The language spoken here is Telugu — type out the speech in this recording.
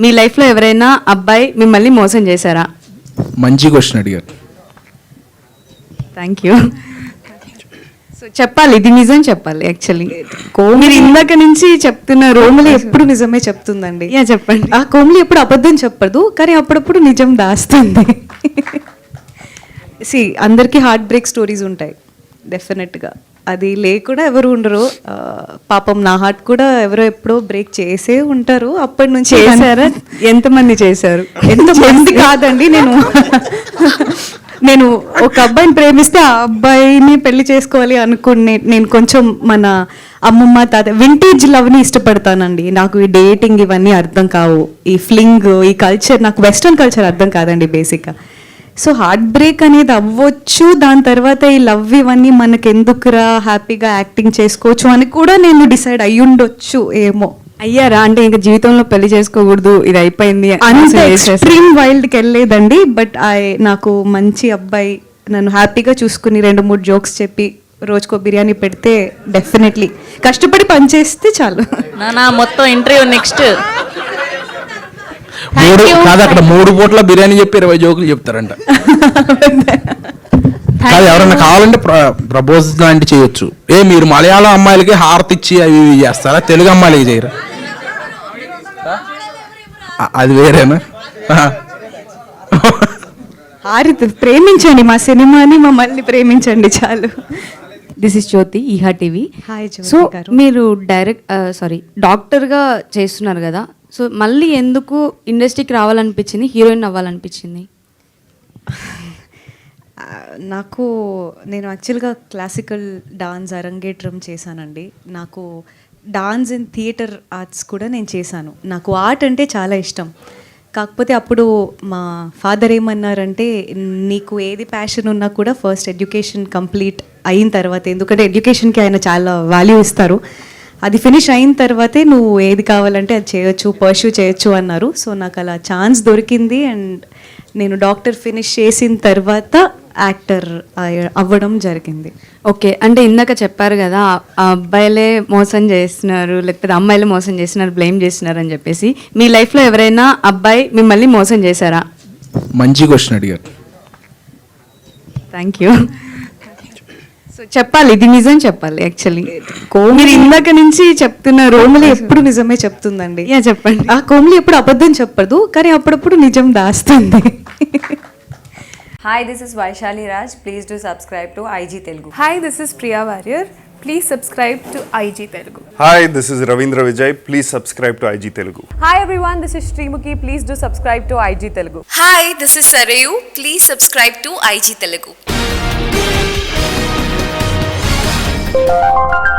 మీ లైఫ్లో ఎవరైనా అబ్బాయి మిమ్మల్ని మోసం చేశారా? మంచి క్వశ్చన్ అడిగారు. థ్యాంక్ యూ సో చెప్పాలి ఇది నిజం చెప్పాలి యాక్చువల్లీ మీరు ఇందాక నుంచి చెప్తున్నారు కోమలి ఎప్పుడు నిజమే చెప్తుందండి. యా చెప్పండి. ఆ కోమలి ఎప్పుడు అబద్ధం చెప్పదు కానీ అప్పుడప్పుడు నిజం దాస్తుంది. సి అందరికీ హార్ట్ బ్రేక్ స్టోరీస్ ఉంటాయి డెఫినెట్గా అది లేకుండా ఎవరు ఉండరు. పాపం నా హార్ట్ కూడా ఎవరో ఎప్పుడో బ్రేక్ చేసే ఉంటారు. అప్పటి నుంచి చేశారా? ఎంతమంది చేశారు? ఎంత మంది కాదండి నేను. నేను ఒక అబ్బాయిని ప్రేమిస్తే ఆ అబ్బాయిని పెళ్ళి చేసుకోవాలి అనుకునే నేను కొంచెం మన అమ్మమ్మ తాత వింటేజ్ లవ్ని ఇష్టపడతానండి. నాకు ఈ డేటింగ్ ఇవన్నీ అర్థం కావు. ఈ ఫ్లింగ్ ఈ కల్చర్ నాకు వెస్ట్రన్ కల్చర్ అర్థం కాదండి బేసిక్గా సో హార్ట్ బ్రేక్ అనేది అవ్వచ్చు. దాని తర్వాత ఈ లవ్ ఇవన్నీ మనకి ఎందుకురా హ్యాపీగా యాక్టింగ్ చేసుకోవచ్చు అని కూడా నేను డిసైడ్ అయ్యుండొచ్చు. ఏమో. అయ్యారా? అంటే ఇంకా జీవితంలో పెళ్ళి చేసుకోకూడదు. ఇది అయిపోయింది. అంత. ఎక్స్ట్రీమ్ వైల్డ్కి వెళ్ళలేదండి బట్ ఐ నాకు మంచి అబ్బాయి నన్ను హ్యాపీగా చూసుకుని రెండు మూడు జోక్స్ చెప్పి రోజుకో బిర్యానీ పెడితే డెఫినెట్లీ కష్టపడి పనిచేస్తే చాలు. నానా మొత్తం ఇంటర్వ్యూ నెక్స్ట్ మూడు కాదు అక్కడ మూడు పూట్ల బిర్యానీ చెప్పి ఇరవై జోకులు చెప్తారంట. కాదు ఎవరన్నా కావాలంటే ప్రపోజ్ లాంటి చేయొచ్చు. ఏ మీరు మలయాళం అమ్మాయిలకి హారతి ఇచ్చి అవి ఇవి చేస్తారా? తెలుగు అమ్మాయిలకి చేయరా? అది వేరేనా? హారిత ప్రేమించండి మా సినిమాని మమ్మల్ని ప్రేమించండి చాలు. This is Jyothi Eeha TV hi so గారు. మీరు డైరెక్ట్ సారీ డాక్టర్గా చేస్తున్నారు కదా సో మళ్ళీ ఎందుకు ఇండస్ట్రీకి రావాలనిపించింది? హీరోయిన్ అవ్వాలనిపించింది? నాకు నేను యాక్చువల్గా క్లాసికల్ డాన్స్ అరంగేట్రం చేశానండి. నాకు డాన్స్ అండ్ థియేటర్ ఆర్ట్స్ కూడా నేను చేశాను. నాకు ఆర్ట్ అంటే చాలా ఇష్టం. కాకపోతే అప్పుడు మా ఫాదర్ ఏమన్నారంటే నీకు ఏది ప్యాషన్ ఉన్నా కూడా ఫస్ట్ ఎడ్యుకేషన్ కంప్లీట్ అయిన తర్వాత ఎందుకంటే ఎడ్యుకేషన్కి ఆయన చాలా వాల్యూ ఇస్తారు. అది ఫినిష్ అయిన తర్వాతే నువ్వు ఏది కావాలంటే అది చేయొచ్చు పర్ష్యూ చేయొచ్చు అన్నారు. సో నాకు అలా ఛాన్స్ దొరికింది అండ్ నేను డాక్టర్ ఫినిష్ చేసిన తర్వాత యాక్టర్ అవ్వడం జరిగింది. ఓకే అంటే ఇందాక చెప్పారు కదా ఆ అబ్బాయిలే మోసం చేస్తున్నారు లేకపోతే అమ్మాయిలే మోసం చేస్తున్నారు బ్లేమ్ చేస్తున్నారు అని చెప్పేసి. మీ లైఫ్లో ఎవరైనా అబ్బాయి మిమ్మల్ని మోసం చేశారా? మంచి క్వశ్చన్ అడిగారు. థ్యాంక్ యూ సో చెప్పాలి ఇది నిజం చెప్పాలి యాక్చువల్లీ మీరు ఇందాక నుంచి చెప్తున్నారు కోమలి ఎప్పుడు నిజమే చెప్తుందండి యా చెప్పండి ఆ కోమలి ఎప్పుడు అబద్ధం చెప్పదు కానీ అప్పుడప్పుడు నిజం దాస్తుంది Hi, this is Vaishali Raj. Please do subscribe to IG Telugu. Hi, this is Priya Warrior. Please subscribe to IG Telugu. Hi, this is Ravindra Vijay. Please subscribe to IG Telugu. Hi everyone, this is Srimuki. Please do subscribe to IG Telugu. Hi this is Sarayu please subscribe to IG Telugu Thank you.